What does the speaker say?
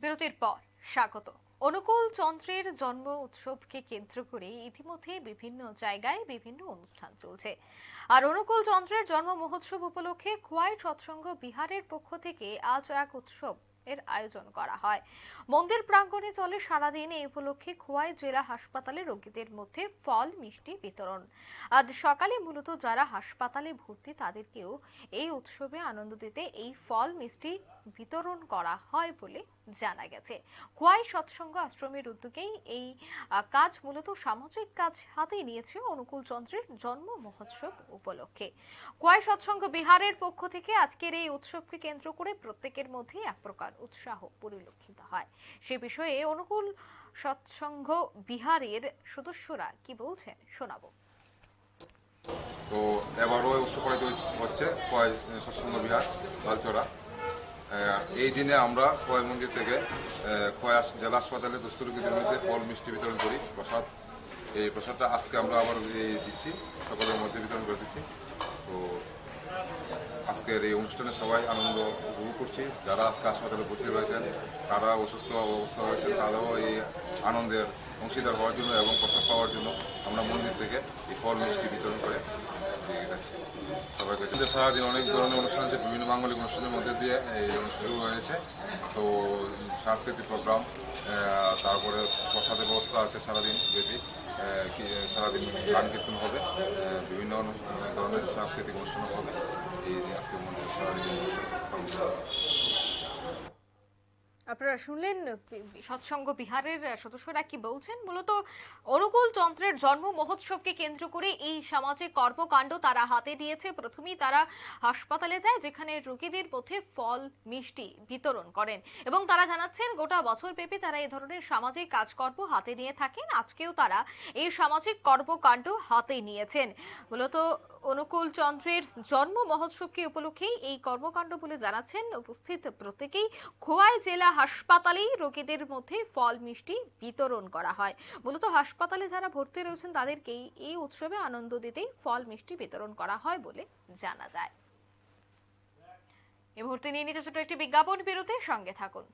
বিরতির পর স্বাগত। অনুকূল চন্দ্রের জন্ম উৎসবকে কেন্দ্র করে ইতিমধ্যে বিভিন্ন জায়গায় বিভিন্ন অনুষ্ঠান চলছে। আর অনুকূল চন্দ্রের জন্ম মহোৎসব উপলক্ষে খোয়াই সৎসঙ্গ বিহারের পক্ষ থেকে আজ এক উৎসব এর আয়োজন করা হয়। মন্দির প্রাঙ্গণে চলে সারাদিন এই উপলক্ষে খোয়াই জেলা হাসপাতালে রোগীদের মধ্যে ফল, মিষ্টি বিতরণ। আজ সকালে মূলত যারা হাসপাতালে ভর্তি, তাদেরকেও এই উৎসবে আনন্দ দিতে এই ফল, মিষ্টি বিতরণ করা হয় বলে জানা গেছে। খোয়াই সৎসঙ্গ আশ্রমের উদ্যোগেই এই কাজ মূলত সামাজিক কাজ হাতে নিয়েছে অনুকূল চন্দ্রের জন্ম মহোৎসব উপলক্ষে। খোয়াই সৎসঙ্গ বিহারের পক্ষ থেকে আজকের এই উৎসবকে কেন্দ্র করে প্রত্যেকের মধ্যে এক প্রকার উৎসাহ পরিলক্ষিত হয়। সে বিষয়ে অনুকূল সৎসঙ্গ বিহারের সদস্যরা কি বলছেন শোনাবো। তো এবারও উৎসব পালিত হচ্ছে সৎসঙ্গ বিহার লালচড়া এই দিনে আমরা কয় মন্দির থেকে আহ, জেলা হাসপাতালে দুস্থ রোগীদের মধ্যে ফল মিষ্টি বিতরণ করি প্রসাদ। এই প্রসাদটা আজকে আমরা আবার দিচ্ছি সকলের মধ্যে বিতরণ করে দিচ্ছি। তো আজকের এই অনুষ্ঠানে সবাই আনন্দ উপভোগ করছি। যারা আজকে হাসপাতালে ভর্তি রয়েছেন, তারা অসুস্থ অবস্থা হয়েছেন তারাও এই আনন্দের অংশীদার হওয়ার জন্য এবং প্রসাদ পাওয়ার জন্য আমরা মন্দির থেকে এই ফল মিষ্টি বিতরণ করে দিয়ে যাচ্ছি সবাইকে কিন্তু সারাদিন অনেক ধরনের অনুষ্ঠান আছে, বিভিন্ন বাঙালি অনুষ্ঠানের মধ্যে দিয়ে এই শুরু হয়েছে তো সাংস্কৃতিক প্রোগ্রাম তারপরে প্রসাদের ব্যবস্থা আছে সারাদিন ব্যাপী সারাদিন গান কীর্তন হবে বিভিন্ন ধরনের সাংস্কৃতিক অনুষ্ঠান হবে এই আজকে মন্দিরের সারাদিন অনুষ্ঠান। আপনারা শুনলেন, সৎসঙ্গ বিহারের সদস্যরা কি বলছেন? মূলত অনুকূল চন্দ্রের জন্ম মহোৎসবকে কেন্দ্র করে এই সামাজিক কর্মকাণ্ড তারা হাতে নিয়েছে। প্রথমেই তারা হাসপাতালে যায়, যেখানে রোগীদের মধ্যে ফল, মিষ্টি বিতরণ করেন এবং তারা জানাচ্ছেন, গোটা বছর ব্যাপী তারা এই ধরনের সামাজিক কাজকর্ম হাতে নিয়ে থাকেন। আজকেও তারা এই সামাজিক কর্মকাণ্ড হাতে নিয়েছেন। মূলত অনুকূল চন্দ্রের জন্ম মহোৎসবকে উপলক্ষেই এই কর্মকাণ্ড বলে জানাচ্ছেন উপস্থিত প্রত্যেকেই। খোয়াই জেলা হাসপাতালেই রোগীদের মধ্যে ফল মিষ্টি বিতরণ করা হয়। মূলত হাসপাতালে যারা ভর্তি রয়েছেন তাদেরকেই এই উৎসবে আনন্দ দিতেই ফল মিষ্টি বিতরণ করা হয় বলে জানা যায়। এই মুহূর্তে নিয়ে নিচ্ছে ছোট একটি বিজ্ঞাপন। বিরতির সঙ্গে থাকুন।